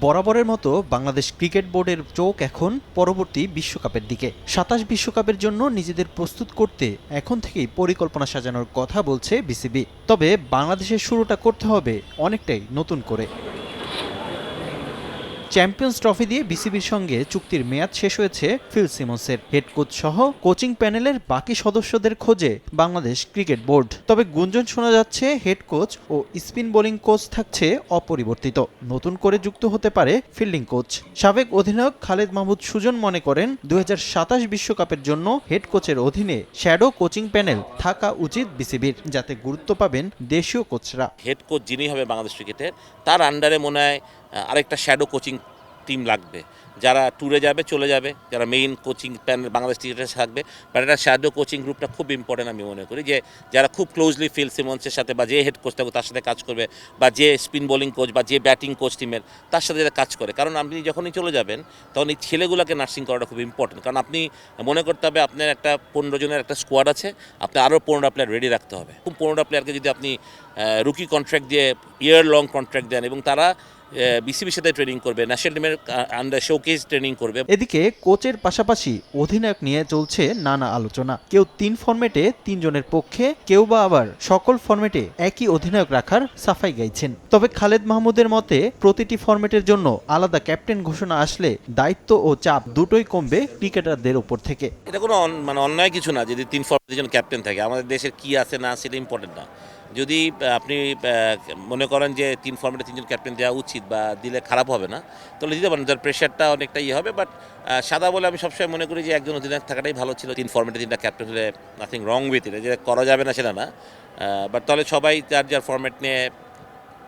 বরাবরের মতো বাংলাদেশ ক্রিকেট বোর্ডের চোখ এখন পরবর্তী বিশ্বকাপের দিকে। সাতাশ বিশ্বকাপের জন্য নিজেদের প্রস্তুত করতে এখন থেকেই পরিকল্পনা সাজানোর কথা বলছে বিসিবি। তবে বাংলাদেশের শুরুটা করতে হবে অনেকটাই নতুন করে। চ্যাম্পিয়ন্স ট্রফি দিয়ে বিসিবির সঙ্গে চুক্তির মেয়াদ শেষ হয়েছে ফিল সিমন্সের হেড কোচ সহ কোচিং প্যানেলের বাকি সদস্যদের খোঁজে বাংলাদেশ ক্রিকেট বোর্ড। তবে গুঞ্জন শোনা যাচ্ছে, হেড কোচ ও স্পিন বোলিং কোচ থাকছে অপরিবর্তিত। নতুন করে যুক্ত হতে পারে ফিল্ডিং কোচ। সাবেক অধিনায়ক খালেদ মাহমুদ সুজন মনে করেন, দুই বিশ্বকাপের জন্য হেড কোচের অধীনে শ্যাডো কোচিং প্যানেল থাকা উচিত বিসিবির, যাতে গুরুত্ব পাবেন দেশীয় কোচরা। হেড কোচ যিনি হবে বাংলাদেশ ক্রিকেটের, তার আন্ডারে মনে হয় আরেকটা শ্যাডো কোচিং টিম লাগবে। যারা ট্যুরে যাবে, চলে যাবে। যারা মেইন কোচিং প্যানেল বাংলাদেশ ক্রিকেটের থাকবে। বাট একটা শ্যাডো কোচিং গ্রুপটা খুব ইম্পর্টেন্ট আমি মনে করি যে, যারা খুব ক্লোজলি ফিল সিমন্সের সাথে বা যে হেড কোচ থাকবে তার সাথে কাজ করবে, বা যে স্পিন বোলিং কোচ বা যে ব্যাটিং কোচ টিমের তার সাথে যারা কাজ করে। কারণ আপনি যখনই চলে যাবেন, তখন এই ছেলেগুলোকে নার্সিং করাটা খুব ইম্পর্টেন্ট কারণ আপনি মনে করতে হবে, আপনার একটা পনেরো জনের একটা স্কোয়াড আছে আপনি আরও পনেরোটা প্লেয়ার রেডি রাখতে হবে। খুব পনেরোটা প্লেয়ারকে যদি আপনি রুকি কন্ট্রাক্ট দিয়ে ইয়ার লং কন্ট্রাক্ট দেন এবং তারা বিসিবির সাথে ট্রেনিং করবে ন্যাশনাল টিমের আন্ডার শোকেস ট্রেনিং করবে। এদিকে কোচের পাশাপাশি অধিনায়ক নিয়ে চলছে নানা আলোচনা। কেউ তিন ফরম্যাটে তিনজনের পক্ষে কেউ বা আবার সকল ফরম্যাটে একই অধিনায়ক রাখার সাফাই গাইছেন। তবে খালেদ মাহমুদের মতে প্রতিটি ফরম্যাটের জন্য আলাদা ক্যাপ্টেন ঘোষণা আসলে দায়িত্ব ও চাপ দুটোই কমবে ক্রিকেটারদের উপর থেকে। এটা কোনো মানে অন্যায় কিছু না যদি তিন ফর্মের জন ক্যাপ্টেন থাকে। আমাদের দেশের কি আছে না সেটা ইম্পর্টেন্ট না। যদি আপনি মনে করেন যে তিন ফর্মেটে তিনজন ক্যাপ্টেন দেওয়া উচিত বা দিলে খারাপ হবে না, তাহলে দিতে পারেন। যার প্রেশারটা অনেকটা ইয়ে হবে বাট সাদা বলে আমি সবসময় মনে করি যে একজন অধিনায়ক থাকাটাই ভালো ছিল। তিন ফর্মেটে তিনটা ক্যাপ্টেন হলে নাথিং রং উইথ এটা যে করা যাবে না সেটা না। বাট তাহলে সবাই যার যার ফর্মেট নিয়ে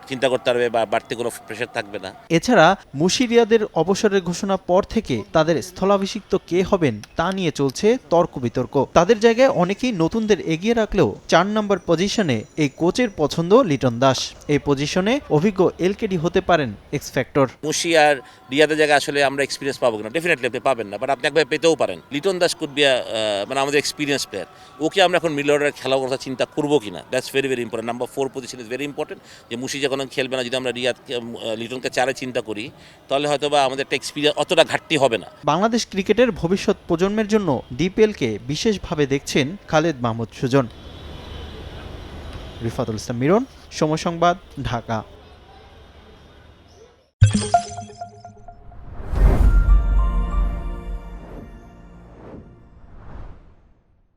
চিন্তা করতে পারবে বা বাড়তি কোনো প্রেশার থাকবে না। এছাড়া মুশিরিয়াদের অবসরের ঘোষণা পর থেকে তাদের স্থলাভিষিক্ত কে হবেন তা নিয়ে চলছে তর্ক বিতর্ক। তাদের জায়গায় অনেকেই নতুনদের এগিয়ে রাখলেও চার নম্বর পজিশনে এই কোচের পছন্দ লিটন দাস। এই পজিশনে অভিজ্ঞ এলকেডি হতে পারেন এক্স ফ্যাক্টর মুশি আর রিয়াদের জায়গায় আসলে আমরা এক্সপিরিয়েন্স পাবো কিনা? ডেফিনেটলি আপনি পাবেন না বাট আপনি একবার পেতেও পারেন। লিটন দাস কুড বি মানে আমাদের এক্সপিরিয়েন্স প্লেয়ার ওকে আমরা এখন মিডল অর্ডার খেলার কথা চিন্তা করব কিনা? That's very very important number four position is very important যে মুশি যখন খেলবে না, যদি আমরা রিয়াদ লিটনকে চারে চিন্তা করি, তাহলে হয়তো বা আমাদের একটা এক্সপিরিয়েন্স অতটা ঘাটতি হবে না। বাংলাদেশ ক্রিকেটের ভবিষ্যৎ প্রজন্মের জন্য ডিপিএলকে বিশেষভাবে দেখছেন খালেদ মাহমুদ সুজন। রিফাতুল ইসলাম মিরন, সময় সংবাদ, ঢাকা।